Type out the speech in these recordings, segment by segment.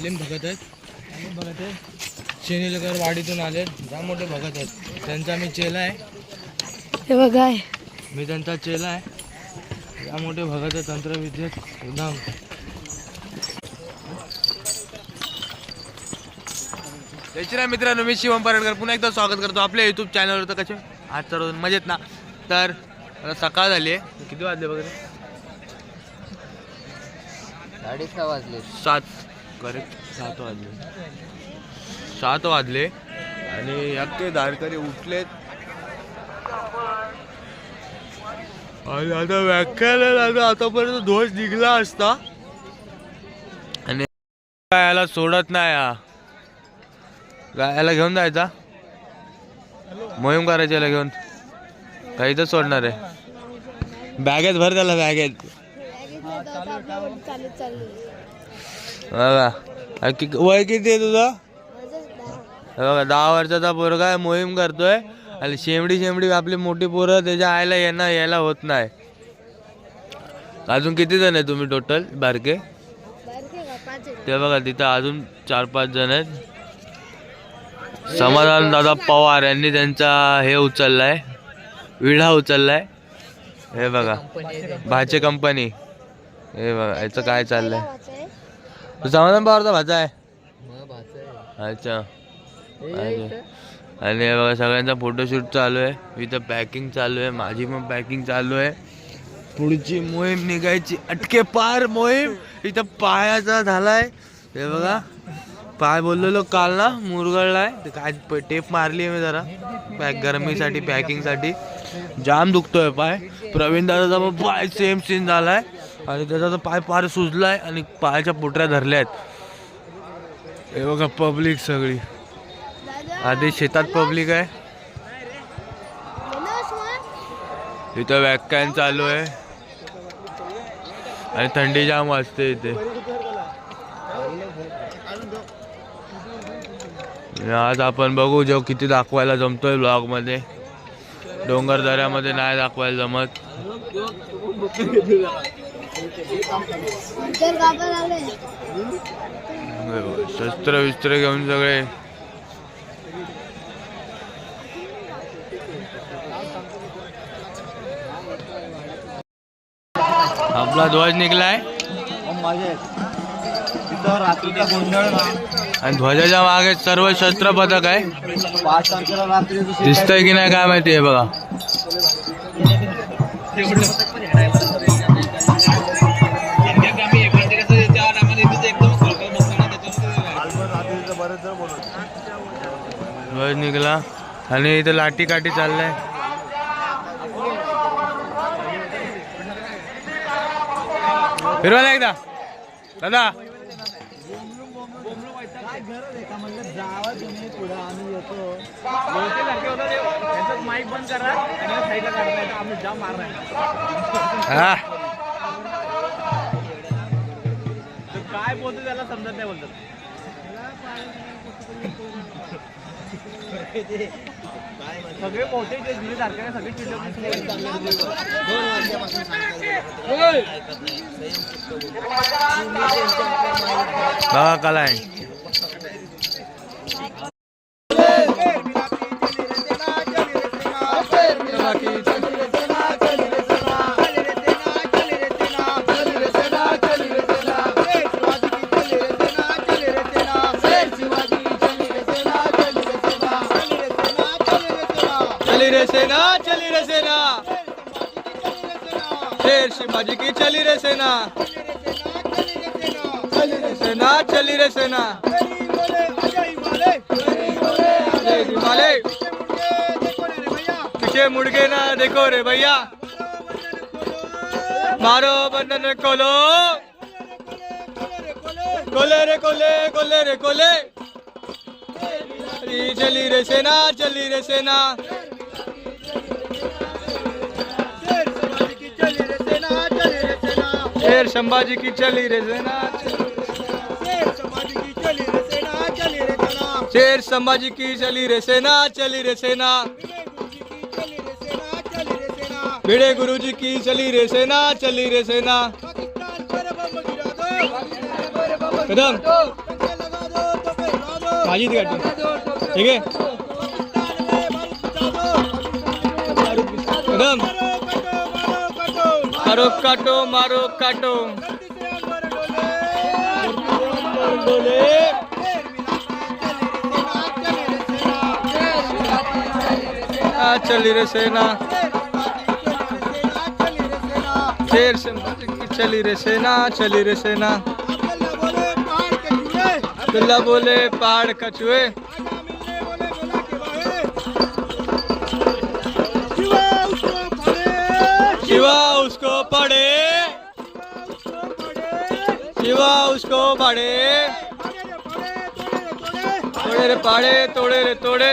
मोठे भगत आहेत. जालिम भगत आहे शेनीलकर वाडीतून आले जा मोठे भगत आहेत. त्यांचा मी चेला आहे. हे बघा. आहे. मी त्यांचा चेला आहे. या मोठे भगत आहे तंत्रविद्येत एकदम. त्याची मित्रांनो मी शिवम पराडकर. पुन्हा एकदा स्वागत करतो आपल्या युट्यूब चॅनलवर तर कसे आज सर्व मजेत ना? तर आता सकाळ झाली आहे. किती वाजले वगैरे साडेसहा वाजले. सात. करेक्ट सात वाजले. सात वाजले आणि अख्खे दारकरी उठलेत. आणि आता व्याख्याला आतापर्यंत ध्वज निघला असता. आणि गायाला याला सोडत नाही हा. गायाला याला घेऊन जायचा. मोहीम करायची याला घेऊन. काही तर सोडणार आहे. बॅगेत भर त्याला बॅगेत. बघा. वय किती आहे तुझं? हे बघा दहा वर्षाचा पोरगा आहे मोहीम करतोय. आणि शेमडी शेमडी आपली मोठी पोरं त्याच्या आईला येणं यायला होत नाही. अजून किती जण आहे तुम्ही टोटल बारके? ते बघा तिथं अजून चार पाच जण आहेत. समाधान दादा पवार यांनी त्यांचा हे उचललाय. विढा उचललाय. हे बघा. भाचे कंपनी हे बघा याचं काय चाललंय? समाधान पवारचा भाचा आहे. अच्छा. अच्छा. आणि बघा सगळ्यांचा फोटोशूट चालू आहे. इथं पॅकिंग चालू आहे. माझी पण पॅकिंग चालू आहे. पुढची मोहीम निघायची. अटके पार मोहीम. इथं पायाचा झालाय. हे बघा. पाय बोललेलो काल ना मुरगळलाय काय टेप मारली आहे मी जरा. पॅक गरमीसाठी पॅकिंगसाठी जाम दुखतोय पाय. प्रवीण दादाचा पण पाय सेम सीन झालाय. आणि त्याचा तर पाय पार सुजलाय आणि पायाच्या पोटऱ्या धरल्या आहेत. हे बघा पब्लिक सगळी. आधी शेतात पब्लिक आहे. इथं व्याख्यान चालू आहे. आणि थंडी जाम वाजते इथे. आज आपण बघू जो किती दाखवायला जमतोय ब्लॉगमध्ये डोंगर दऱ्यामध्ये नाही दाखवायला जमत. शस्त्र विस्त्र घेऊन सगळे. आपला ध्वज निघलाय. गोंधळ आणि ध्वजाच्या मागे सर्व शस्त्र पथक आहे. दिसतंय की नाही काय माहिती आहे बघा. ध्वज निघला आणि इथं लाठी काठी चाललाय. फिरवायला एकदा. दादा. हा. काय बोलतो त्याला समजत नाही बोलतात. सगळे मोठे जे जुने सारखे सगळे बघा कला आहे. शिवाजी की चली रे सेना। चली रे सेना। चली रे सेना पीछे मुड़गे ना देखो रे भैया। मारो बंधन खोलो। कोले रे कोले कोले रे कोले चली रे सेना चली रे सेना। शेर संभाजी की चली रे सेना शेर संभाजी की चली रे सेना चली रे सेना भिड़े गुरु जी की चली रे सेना चली रे सेना कदम। माझी ती ठीक आहे कदम। मारो काटो मारो काटो. आ, चली रे सेना. शेर से चली रे सेना चली रे सेना. बिल्ला बोले पहाड़ कछुए शिवा हुआ उसको भाड़े तोड़े रे पाड़े तोड़े रे तोड़े।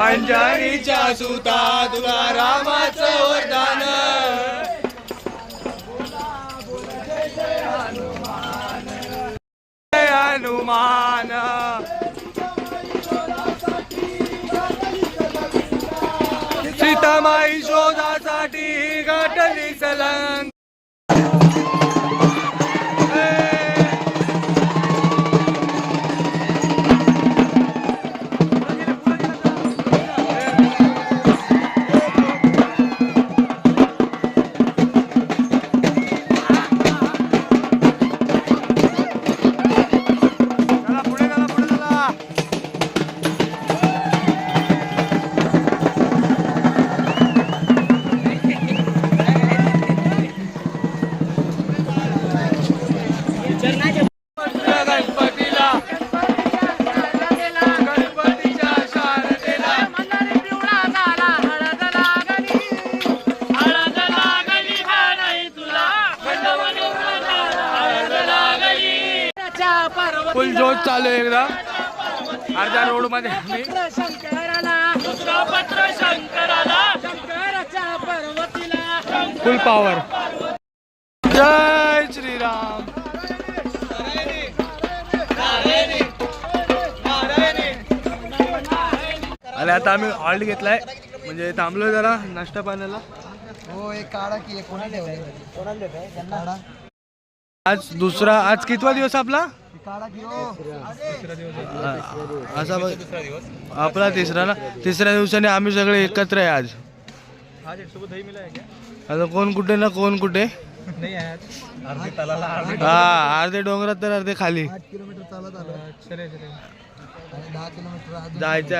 अंजारीच्या सुता तुला रामाचं वरदान। हनुमान. सीतामाई शोधासाठी गाठली सलंग फुल पॉवर. जय श्रीराम. आणि आता आम्ही हॉल्ट घेतलाय. म्हणजे थांबलोय जरा नाश्ता पाण्याला. हो एक काढा की एक कोणाला आज दुसरा आज कितवा दिवस आपला? हो. असा आपला तिसरा ना तिसऱ्या दिवसाने आम्ही सगळे एकत्र आहे आज. आता कोण कुठे ना कोण कुठे? हा अर्धे डोंगरात तर अर्धे खाली. आठ किलोमीटर चालत आलो. आणि दहा किलोमीटर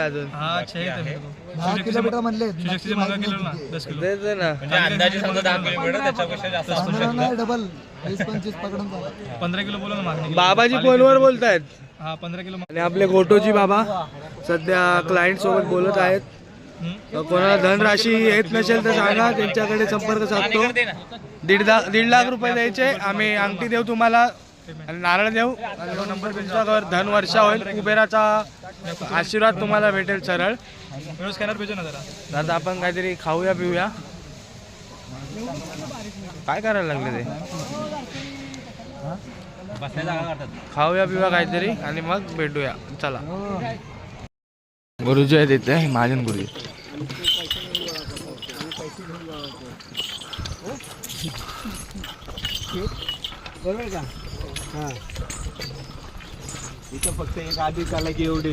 अजून दहा किलोमीटर म्हणले आहे ना. नाही डबल वीस पंचवीस पकडून चालत. पंधरा किलो बोला ना मागणी बाबाजी फोनवर बोलतायत. हा पंधरा किलो आणि आपले गोटोजी बाबा सध्या क्लायंट सोबत बोलत आहेत. कोणाला धनराशी येत नसेल तर सांगा त्यांच्याकडे संपर्क साधतो. दीड दा दीड लाख रुपये द्यायचे आम्ही अंगठी देऊ तुम्हाला नारळ देऊ नंबर तुमच्यावर धन वर्षा होईल. कुबेराचा आशीर्वाद तुम्हाला भेटेल सरळ. आता आपण काहीतरी खाऊया पिऊया. काय करायला लागले ते? खाऊया पिऊया काहीतरी आणि मग भेटूया. चला. गुरुजी आहेत इथे महाजन गुरुजी. इथं फक्त एक आधी चालला की एवढे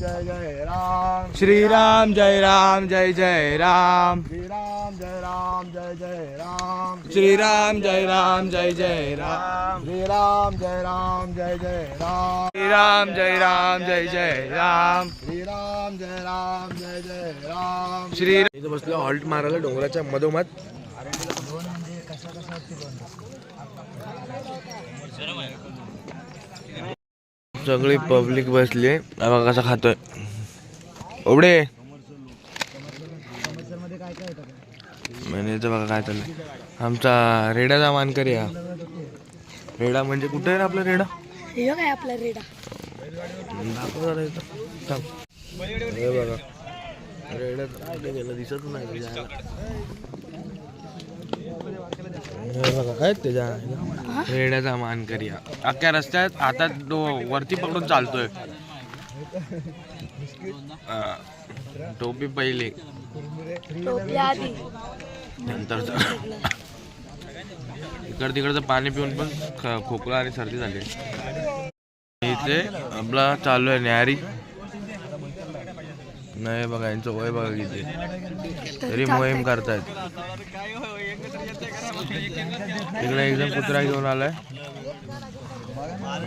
जय जय राम श्रीराम जय राम जय जय राम श्रीराम जय राम जय जय राम श्रीराम जय राम जय जय राम श्रीराम जय राम जय जय राम श्रीराम जय राम जय जय राम श्रीराम जय राम जय जय राम श्री इथं बसलो हॉल्ट मारायला डोंगराच्या मधोमध. सगळी पब्लिक बसली आहे. कसा खातोय? ओबडे म्हणजे बघा काय चाललंय. आमचा रेडाचा मानकरी हा. रेडा म्हणजे कुठे आहे आपला रेडा? हे काय आपला रेडा? बघा. रेडा गेला? दिसत नाही. बघा काय त्याच्या रेड्याचा मान करूया. अख्ख्या रस्त्यात आता वरती पकडून चालतोय. हा. टोपी पहिले. टोपल्या आधी. नंतर इकड तिकडचं पाणी पिऊन पण ख- खोकला आणि सर्दी झाली. इथे आपला चालू आहे न्यारी. नाही बघा यांचं वय बघा किती. तरी मोहीम करतायत. इकडे एकदम कुत्रा घेऊन आलाय.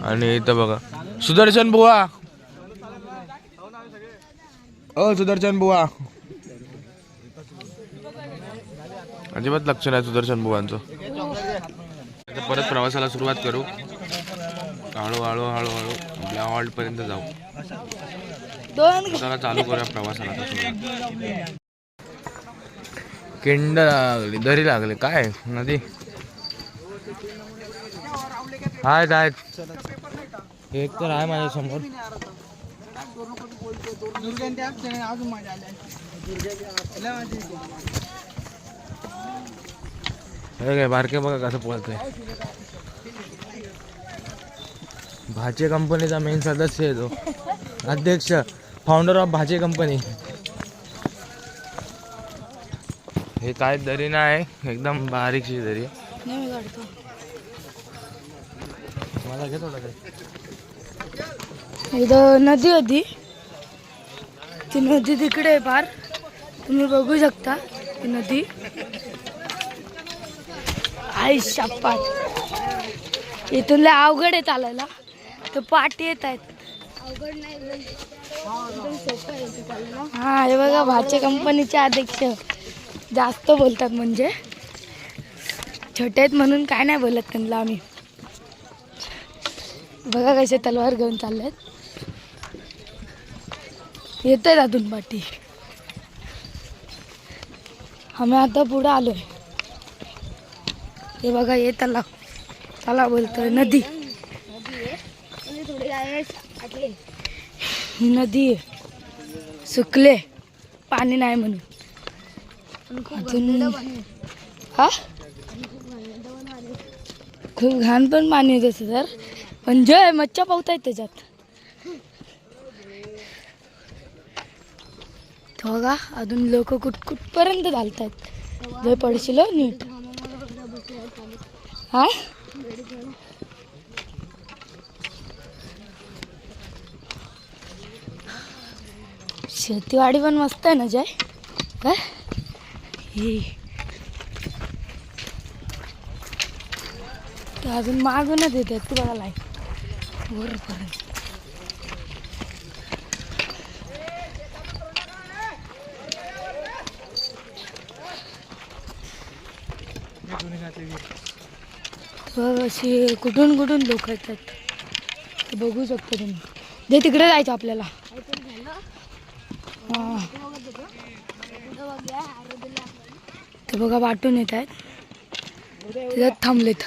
आणि इथं बघा. सुदर्शन बुवा. ओ सुदर्शन बुवा. अजिबात लक्ष नाही सुदर्शन बुवांचं. आता परत प्रवासाला सुरुवात करू. हळू हळू हळू हळू आपल्या हॉल्ट पर्यंत जाऊ. दोन चला चालू करूया प्रवासाला. किंड लागली दरी लागली. काय? नदी. आहेत आहेत. एक तर आहे माझ्यासमोर काय बारके बघा कसं पळतंय. भाचे कंपनीचा मेन सदस्य आहे तो. अध्यक्ष. फाउंडर ऑफ भाचे कंपनी हे काय दरी नाही एकदम बारीकशी दरी. मला घेतो? इथं नदी होती. ती नदी तिकडे आहे पार. तुम्ही बघू शकता ती नदी. आई शपथ इथून लय अवघड आहे चालायला. तर पाठी येत आहेत. हा हे बघा भाचे कंपनीचे अध्यक्ष. जास्त बोलतात म्हणजे. छोटे आहेत म्हणून काय नाही बोलत त्यांना आम्ही. बघा कसे तलवार घेऊन चालले येत आहेत अजून पाठी. आम्ही आता पुढं आलोय. हे बघा ये तलाव. तलाव बोलतोय नदी. ही नदी आहे. सुकले. पाणी नाही म्हणून. अजून हा? खूप घाण पण पाणी येत असं तर. पण जय मच्छा पावतायत त्याच्यात. तो बघा अजून लोक कुठ कुठपर्यंत आहेत जय पडशील हो, नीट. हा? शेतीवाडी पण मस्त आहे ना जय? काय? ही. ते अजून मागूनच येते तू बघा वरपर्यंत. बघ अशी कुठून कुठून लोक येतात. बघू शकता तुम्ही. जे तिकडे जायचं आपल्याला. ते बघा वाटून येत आहेत. त्याच्यात थांबलेत.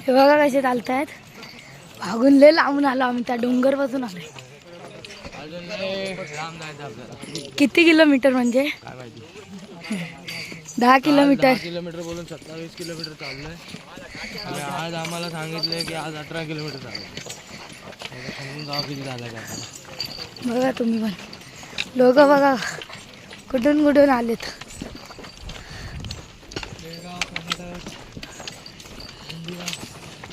हे बघा कसे चालत आहेत. भागून लय लांबून आलो आम्ही त्या डोंगरपासून आलोय. किती किलोमीटर म्हणजे? दहा किलोमीटर. किलोमीटर बोलून सत्तावीस किलोमीटर चाललंय. आणि आज आम्हाला सांगितलंय की आज अठरा किलोमीटर समजून जावा किती झालं का. बघा तुम्ही पण. लोक बघा कुठून कुठून आलेत.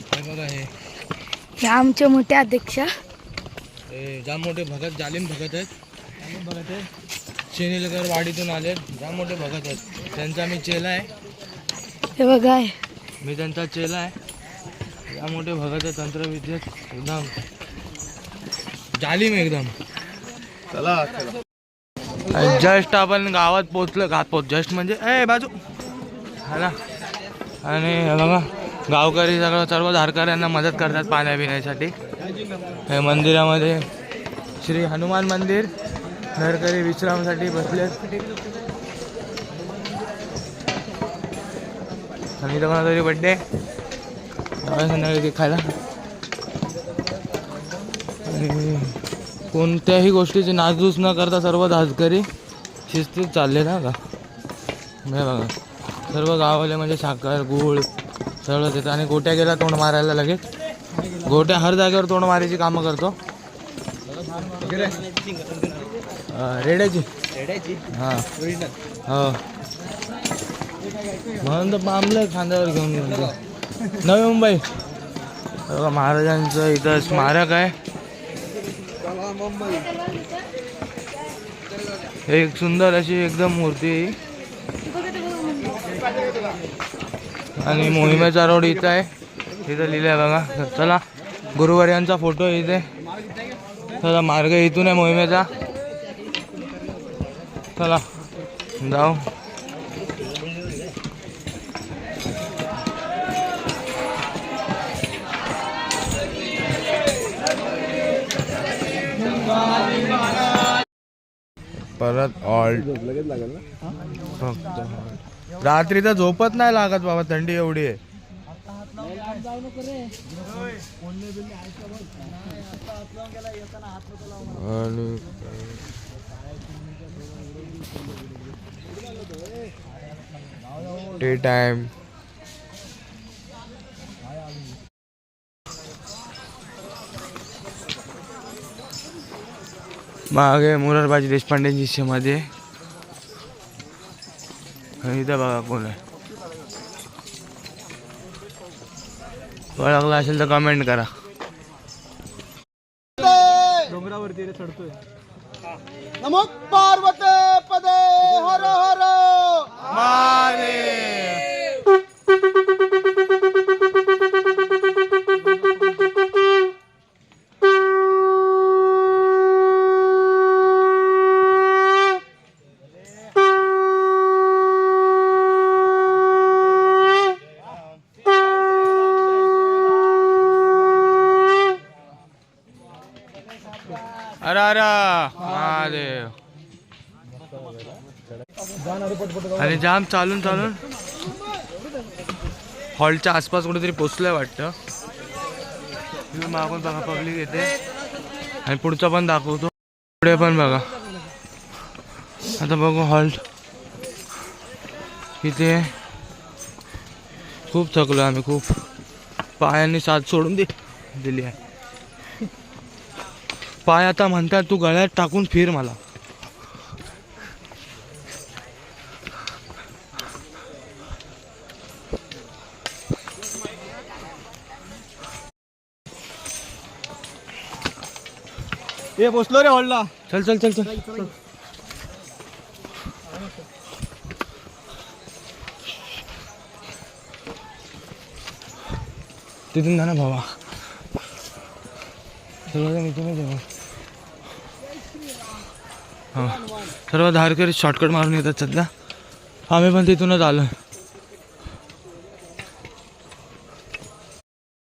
हे बघा आमचे मोठे अध्यक्ष. हे जाम मोठे भगत जालिम भगत आहेत. जालिम भगत आहेत. शेनीलकर वाडीतून आले जाम मोठे भगत आहेत. त्यांचा मी चेला आहे. हे बघा हे. मी त्यांचा चेला आहे. या मोठे भगत तंत्रविद्येत एकदम जालीम एकदम. चला जस्ट आपण गावात पोचलो गात पोच जस्ट म्हणजे ए बाजू. हा ना. आणि बघा गावकरी सगळं सर्व धारकऱ्यांना मदत करतात पाण्या पिण्यासाठी. हे मंदिरामध्ये श्री हनुमान मंदिर धारकरी विश्रामासाठी बसले आणि इथं कोणातरी बड्डे संध्याकाळी ते खायला. आणि कोणत्याही गोष्टीची नासधूस न करता सर्व धाजकरी शिस्तीत चालले ना का? हे बघा. सर्व गाववाले म्हणजे साखर गूळ सगळं देतं आणि गोट्या गेला तोंड मारायला लगेच. गोट्या हर जागेवर तोंड मारायची कामं करतो. अं, रेड्याची? हां. हो. म्हणून तर पामलं खांद्यावर घेऊन घेऊन नवी मुंबई. महाराजांचं इथं स्मारक आहे. एक सुंदर अशी एकदम मूर्ती. ही. आणि मोहिमेचा रोड इथं आहे. इथं लिहिलं आहे बघा. चला गुरुवार यांचा फोटो आहे इथे. चला मार्ग इथून आहे मोहिमेचा. चला जाऊ. परत ऑल्ट. फक्त रात्री तर झोपत नाही लागत बाबा थंडी एवढी आहे. आणि टी टाइम मागे मुरारबाजी देशपांडेंची समाधी आहे. इथं बघा कोण आहे ओळखला असेल तर कमेंट करा. डोंगरावरती रे चढतोय. नमो पार्वते पदे हर हर. अरे महादेव. आणि जाम चालून चालून. हॉलच्या आसपास कुठेतरी पोचलंय वाटतं. मागून बघा पब्लिक येते. आणि पुढचा पण दाखवतो. पुढे पण बघा. आता बघू हॉल. इथे खूप थकलो आम्ही खूप. पायांनी साथ सोडून दे दिली आहे. पाय आता म्हणतात तू गळ्यात टाकून फिर मला. ए पोचलो रे हॉलला. चल चल चल चल. तिथून जा ना भावा. सर्वजण इथूनच आहे हा. सर्व धारकरी शॉर्टकट मारून येतात सध्या. आम्ही पण तिथूनच आलो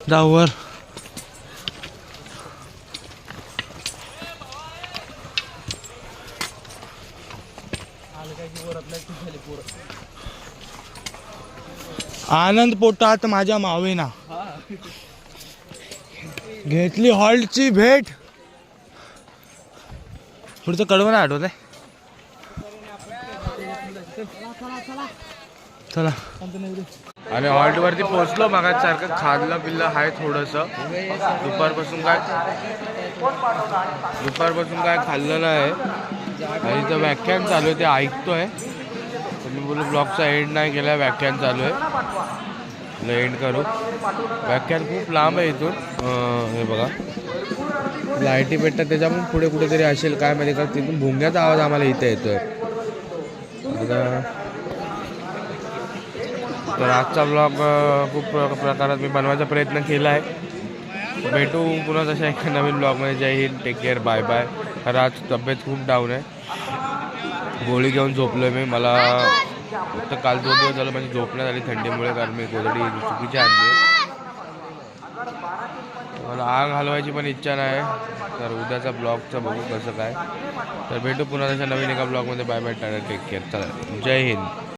जाऊ वर. आनंद पोटात माझ्या मावेना. घेतली हॉल्टची भेट. पुढचं कडवं नाही आठवत आहे. चला. आणि हॉल्टवरती पोहोचलो मागा सारखं खाल्लं पिल्लं आहे थोडंसं. दुपारपासून काय दुपारपासून काय खाल्लं नाही आणि इथं व्याख्यान चालू आहे ते ऐकतोय. आहे मी बोलू ब्लॉगचा एंड नाही केला व्याख्यान चालू आहे. एंड करू। व्याख्यान खूप लांब आहे इथून. हे बघा. लाईटी पेटतात त्याच्यामुळे पुढे कुठेतरी असेल काय माहिती का तिथून भुंग्याचा आवाज आम्हाला इथे येतोय. तर आजचा ब्लॉग खूप प्र- प्रकारात मी बनवायचा प्रयत्न केला आहे. भेटू पुन्हा तशा एका नवीन ब्लॉगमध्ये जय Hind take care bye bye खरं आज तब्येत खूप डाऊन आहे. गोळी घेऊन झोपलो मी. मला फक्त काल दोन दिवस झालं माझी झोपण्यात आली थंडीमुळे कारण मी गोदडी चुकीची आणली मला आग हलवायची पण इच्छा नाही. तर उद्याचा ब्लॉगचं बघू कसं काय. तर भेटू पुन्हा त्याच्या नवीन एका ब्लॉगमध्ये. Bye bye tata take care. चला जय हिंद.